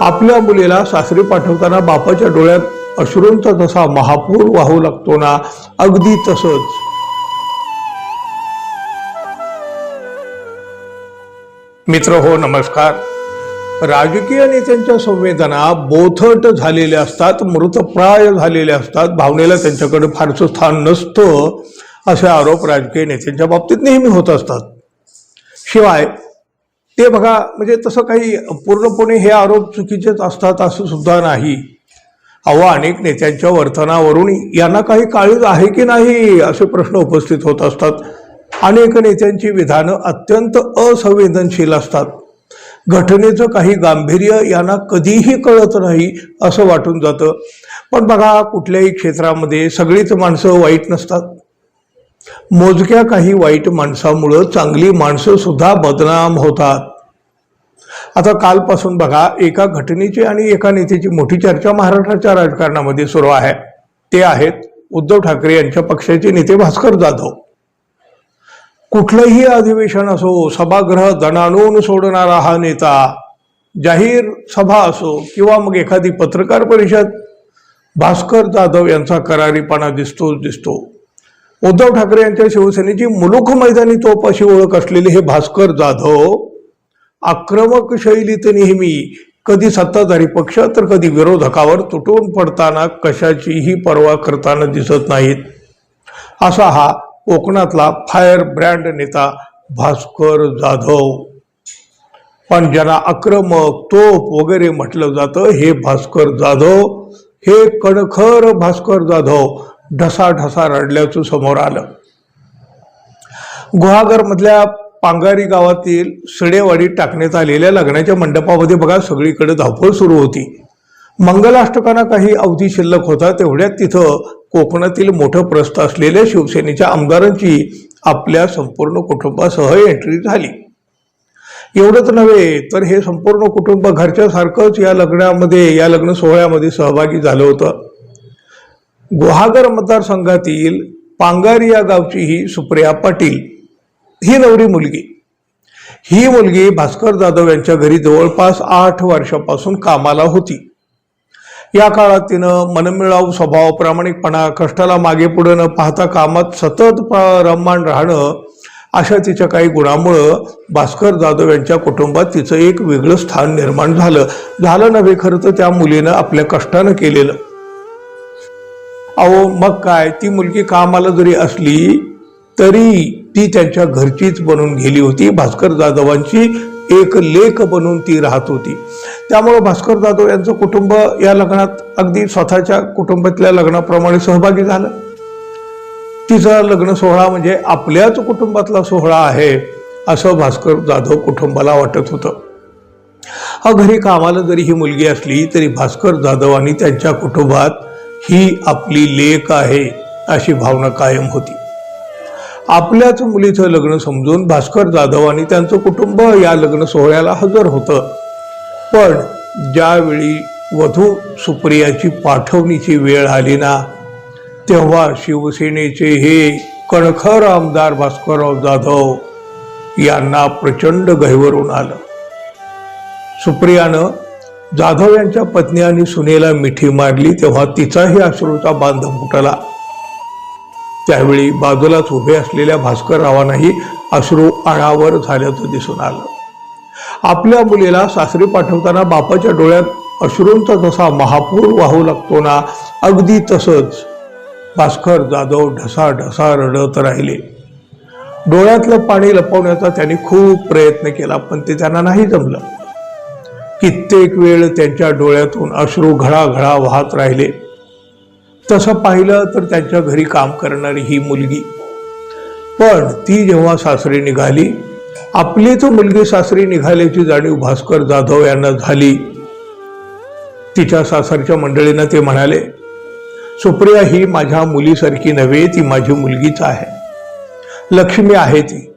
आपल्या मुलीला सासरी पाठवताना बापाच्या डोळ्यात अश्रूंचा जसा महापूर वाहू लागतो ना अगदी तसंच. मित्र हो नमस्कार. राजकीय नेत्यांच्या संवेदना बोथट झालेल्या असतात मृतप्राय झालेल्या असतात भावनेला त्यांच्याकडे फारसं स्थान नसतं असे आरोप राजकीय नेत्यांच्या बाबतीत नेहमी होत असतात. शिवाय ते बघा म्हणजे तसं काही पूर्णपणे हे आरोप चुकीचेच असतात असं सुद्धा नाही. अहो अनेक नेत्यांच्या वर्तनावरून यांना काही काळीज आहे की नाही असे प्रश्न उपस्थित होत असतात. अनेक नेत्यांची विधानं अत्यंत असंवेदनशील असतात. घटनेचं काही गांभीर्य यांना कधीही कळत नाही असं वाटून जातं. पण बघा कुठल्याही क्षेत्रामध्ये सगळीच माणसं वाईट नसतात. मोजक्या काही वाईट माणसामुळं चांगली माणसं सुद्धा बदनाम होतात. आता कालपासून बघा एका घटनेची आणि एका नेत्याची मोठी चर्चा महाराष्ट्राच्या राजकारणामध्ये सुरू आहे. ते आहेत उद्धव ठाकरे यांच्या पक्षाचे नेते भास्कर जाधव. कुठलंही अधिवेशन असो सभागृह दणाणून सोडणारा हा नेता जाहीर सभा असो किंवा मग एखादी पत्रकार परिषद भास्कर जाधव यांचा करारीपणा दिसतोच दिसतो. उद्धव ठाकरे यांच्या शिवसेनेची मुलुख मैदानी तोप अशी ओळख असलेले हे भास्कर जाधव आक्रमक शैलीत नेहमी कधी सत्ताधारी पक्ष तर कधी विरोधकावर तुटून पडताना कशाचीही पर्वा करताना दिसत नाहीत. असा हा कोकणातला फायर ब्रँड नेता भास्कर जाधव. पण ज्यांना आक्रमक तोप वगैरे म्हटलं जातं हे भास्कर जाधव हे कणखर भास्कर जाधव ढसाढसा रडल्याचं समोर आलं. गुहागरमधल्या पांगारी गावातील सडेवाडीत टाकण्यात आलेल्या लग्नाच्या मंडपामध्ये बघा सगळीकडे धावपळ सुरू होती. मंगलाष्टकांना काही अवधी शिल्लक होता तेवढ्यात तिथं कोकणातील मोठं प्रस्थ असलेल्या शिवसेनेच्या आमदारांची आपल्या संपूर्ण कुटुंबासह एंट्री झाली. एवढंच नव्हे तर हे संपूर्ण कुटुंब घरच्यासारखंच या लग्नामध्ये या लग्न सोहळ्यामध्ये सहभागी झालं होतं. गुहागर मतदारसंघातील पांगारी या गावची ही सुप्रिया पाटील ही नवरी मुलगी. ही मुलगी भास्कर जाधव यांच्या घरी जवळपास आठ वर्षापासून कामाला होती. या काळात तिनं मनमिळाव स्वभाव प्रामाणिकपणा कष्टाला मागे पुढे न पाहता कामात सतत प- राहणं अशा तिच्या काही गुणामुळं भास्कर जाधव यांच्या कुटुंबात तिचं एक वेगळं स्थान निर्माण झालं. झालं नव्हे खरं तर त्या मुलीनं आपल्या कष्टानं केलेलं. अहो मग काय? ती मुलगी कामाला जरी असली तरी ती त्यांच्या घरचीच बनून गेली होती. भास्कर जाधवांची एक लेख बनून ती राहत होती. त्यामुळं भास्कर जाधव यांचं कुटुंब या लग्नात अगदी स्वतःच्या कुटुंबातल्या लग्नाप्रमाणे सहभागी झालं. तिचा लग्न सोहळा म्हणजे आपल्याच कुटुंबातला सोहळा आहे असं भास्कर जाधव कुटुंबाला वाटत होतं. हा घरी कामाला जरी ही मुलगी असली तरी भास्कर जाधवांनी त्यांच्या कुटुंबात ही आपली लेख आहे अशी भावना कायम होती. आपल्याच मुलीचं लग्न समजून भास्कर जाधव आणि त्यांचं कुटुंब या लग्न सोहळ्याला हजर होतं. पण ज्यावेळी वधू सुप्रियाची पाठवणीची वेळ आली ना तेव्हा शिवसेनेचे हे कणखर आमदार भास्करराव जाधव यांना प्रचंड गहिवरून आलं. सुप्रियानं जाधव यांच्या पत्नी आणि सुनेला मिठी मारली तेव्हा तिचाही अश्रूचा बांध फुटला. त्यावेळी बाजूलाच उभे असलेल्या भास्कररावांनाही अश्रू अणावर झाल्याचं दिसून आलं. आपल्या मुलीला सासरी पाठवताना बापाच्या डोळ्यात अश्रूंचा जसा महापूर वाहू लागतो ना अगदी तसंच भास्कर जाधव ढसा ढसा रडत राहिले. डोळ्यातलं पाणी लपवण्याचा त्यांनी खूप प्रयत्न केला पण ते त्यांना नाही जमलं. कित्येक वेळ त्यांच्या डोळ्यातून अश्रू घळाघळा वाहत राहिले. तसं पाहिलं तर त्यांच्या घरी काम करणारी ही मुलगी. पण ती जेव्हा सासरी निघाली आपलीच मुलगी सासरी निघाल्याची जाणीव भास्कर जाधव यांना झाली. तिच्या सासरच्या मंडळीनं ते म्हणाले सुप्रिया ही माझ्या मुलीसारखी नव्हे ती माझी मुलगीच आहे. लक्ष्मी आहे ती.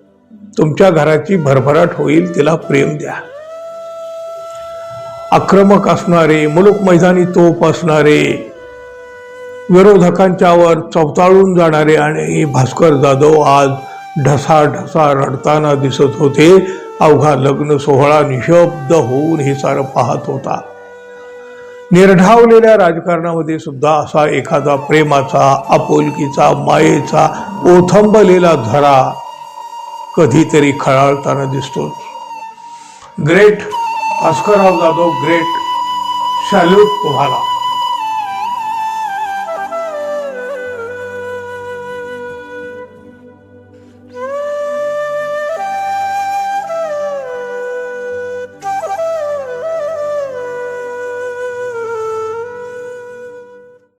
तुमच्या घराची भरभराट होईल तिला प्रेम द्या. आक्रमक असणारे मुलुक मैदानी तोप असणारे विरोधकांच्यावर चवताळून जाणारे आणि भास्कर जाधव आज ढसा ढसा रडताना दिसत होते. अवघा लग्न सोहळा निशब्द होऊन हे सारं पाहत होता. निर्ढावलेल्या राजकारणामध्ये सुद्धा असा एखादा प्रेमाचा आपुलकीचा मायेचा ओथंबलेला धरा कधीतरी खळाळताना दिसतोच. Great Bhaskarrao Jadhav great salute तुम्हाला.